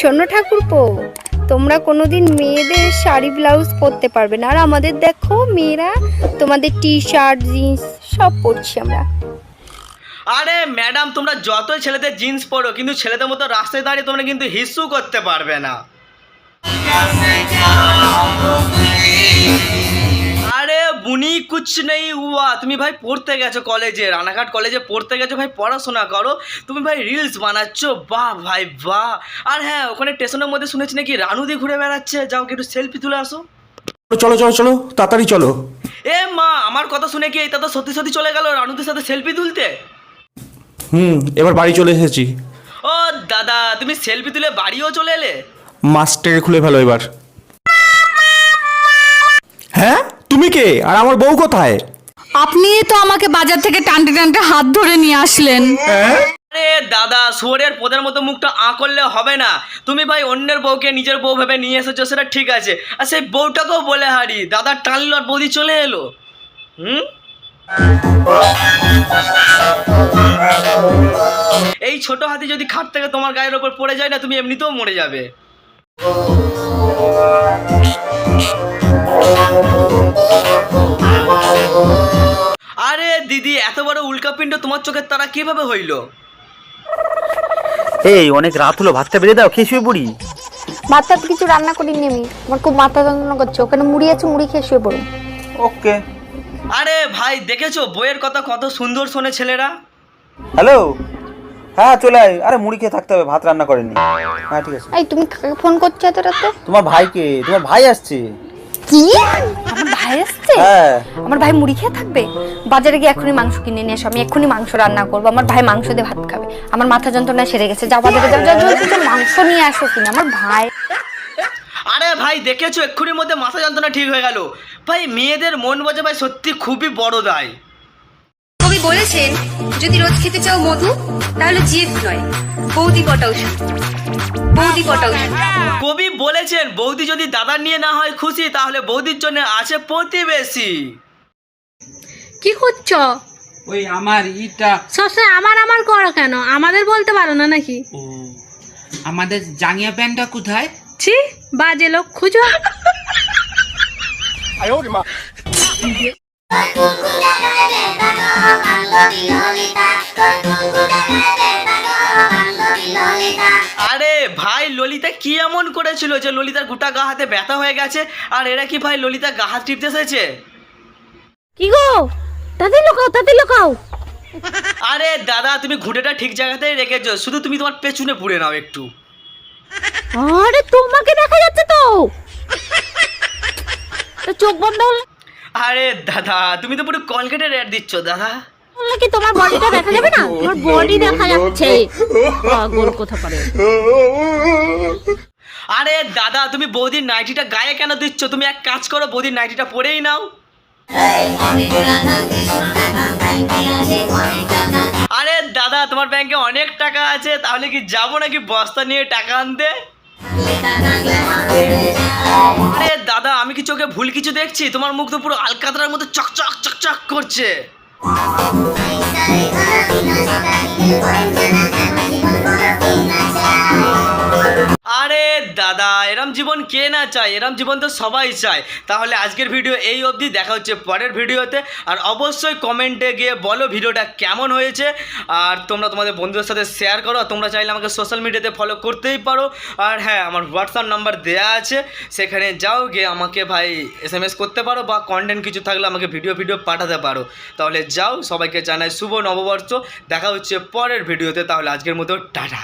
শোনো ঠাকুরপো, তোমরা কোনোদিন মেয়েদের শাড়ি, ব্লাউজ পরতে পারবে না। আর আমাদের দেখো মেয়েরা তোমাদের টি শার্ট জিন্স সব পরছি আমরা। আরে ম্যাডাম তোমরা যতই ছেলেদের জিন্স পরো, কিন্তু ছেলেদের মতো রাস্তায় দাঁড়িয়ে তোমরা কিন্তু হিসু করতে পারবে না। বুনি কুছ নেই হুয়া। তুমি ভাই পড়তে গেছো কলেজে রানাঘাট কলেজে পড়তে গেছো ভাই পড়াশোনা করো। তুমি ভাই রিলস বানাচ্ছ বাহ ভাই বাহ। আর হ্যাঁ ওখানে স্টেশনের মধ্যে শুনেছি নাকি রানুদি ঘুরে বেড়াচ্ছে। যাও একটু সেলফি তুলে আসো। চলো চলো চলো তাড়াতাড়ি চলো। এ মা আমার কথা শুনে কি এটা তো সত্যি সত্যি চলে গেল রানুদের সাথে সেলফি তুলতে? হুম এবার বাড়ি চলে এসেছি। ও দাদা তুমি সেলফি তুলে বাড়িও চলে এলে? মাস্টারে খুলে ফেলো এবার। হ্যাঁ? তুমি কে? আর আমার বউ কোথায়? আপনি তো আমাকে বাজার থেকে টানতে টানতে হাত ধরে নিয়ে আসলেন। আরে দাদা শুয়োরের পোদের মতো মুখটা আ করলে হবে না। তুমি ভাই অন্যের বউকে নিজের বউ ভেবে নিয়ে এসেছ সেটা ঠিক আছে। আর সেই বউটাকেও বলে হারি। দাদা টানলো আর বৌদি চলে এলো। হুম? এই ছোট হাতি যদি খাট থেকে তোমার গায়ের ওপর পড়ে যায় না তুমি এমনিতেও মরে যাবে। উল্কাপিণ্ড তোমার চোখের তারা কীভাবে হইল? এই অনেক রাত হলো ভাতটা বেড়ে দাও খেয়ে শুয়ে পড়ি। ভাতটা তো কিছু রান্না করিনি আমি। আমার খুব মাথা যন্ত্রণা করছে ওখানে মুড়ি আছে মুড়ি খেয়ে শুয়ে পড়ুন ওকে। আরে ভাই দেখেছ? বইয়ের কথা কত সুন্দর শোনে ছেলেরা। হ্যালো? হ্যাঁ চলে আয়। আরে মুড়ি খেয়ে থাকতে হবে ভাত রান্না করেনি। হ্যাঁ ঠিক আছে। এই তুমি কাকে ফোন করছ এত রাতে? তোমার ভাইকে তোমার ভাই আসছে। কি? আমার ভাই আসছে? হ্যাঁ। আমার ভাই মুড়ি খেয়ে থাকবে? বাজারে গিয়ে এখনই মাংস কিনে নিয়ে এসো আমি এক্ষুনি মাংস রান্না করব। আমার ভাই মাংস দিয়ে ভাত খাবে। আমার মাথা যন্ত্রণা সেরে গেছে। যাও বাজারে যাও যাও, মাংস নিয়ে আসো কিনা। আমার ভাই। আরে ভাই দেখেছ? এক্ষুনির মধ্যে মাথা যন্ত্রণা ঠিক হয়ে গেল। ভাই মেয়েদের মন বোঝা ভাই সত্যি খুবই বড় দায়। কবি বলেছেন যদি রোজ খেতে চাও মধু তাহলে জিএফ নয় বৌদি পটাও বৌদি কবি বলেছেন বৌদি যদি দাদা নিয়ে না হয় খুশি তাহলে বৌদির জন্য আছে প্রতিবেশী। কি করছ? ওই আমার ইটা। সবসময় আমার আমার করো কেন? আমাদের বলতে পারো না নাকি? আমাদের জাঙ্গিয়া প্যান্টটা কোথায়? ছি বাজে লোক খুঁজো। আরে ভাই ললিতা কি এমন করেছিল যে ললিতার গোটা গা হাতে ব্যথা হয়ে গেছে আর এরা কি ভাই ললিতা গা হাত টিপতে এসেছে? কি গো? তাদের লোকাও তাদের লোকাও। আরে দাদা তুমি ঘুঁটেটা ঠিক জায়গাতেই রেখেছো শুধু তুমি তোমার পেছনে পুড়ে নাও একটু। আরে তোমাকে দেখা যাচ্ছে তো। তা চোখ বন্ধ হলে। আরে দাদা তুমি তো পুরো কলগেটের অ্যাড দিচ্ছ দাদা। তোমার বডিটা দেখা যাবে না? তোমার বডি দেখা যাচ্ছে। পাগল কোথা পারে? আরে দাদা, তুমি বৌদির নাইটিটা গায়ে কেন দিচ্ছ? তুমি এক কাজ করো, বৌদির নাইটিটা পরেই নাও। আরে দাদা, তোমার ব্যাংকে অনেক টাকা আছে, তাহলে কি যাব নাকি বস্তা নিয়ে টাকা আনতে? আরে দাদা, আমি কি চোখে ভুল কিছু দেখছি? তোমার মুখ তো পুরো আলকাতরার মতো চকচক চকচক করছে। আরে দাদা, এরম জীবন কে না চায়? এরম জীবন তো সবাই চায়। তাহলে আজকের ভিডিও এই অবধি, দেখা হচ্ছে পরের ভিডিওতে। আর অবশ্যই কমেন্টে গিয়ে বলো ভিডিওটা কেমন হয়েছে। আর তোমরা তোমাদের বন্ধুদের সাথে শেয়ার করো। তোমরা চাইলে আমাকে সোশ্যাল মিডিয়াতে ফলো করতেই পারো। আর হ্যাঁ আমার হোয়াটসঅ্যাপ নাম্বার দেয়া আছে। সেখানে যাও গিয়ে আমাকে ভাই এস এম এস করতে পারো বা কন্টেন্ট কিছু থাকলে আমাকে ভিডিও ভিডিও পাঠাতে পারো। তাহলে যাও, সবাইকে জানাই শুভ নববর্ষ। দেখা হচ্ছে পরের ভিডিওতে। তাহলে আজকের মতো টাটা।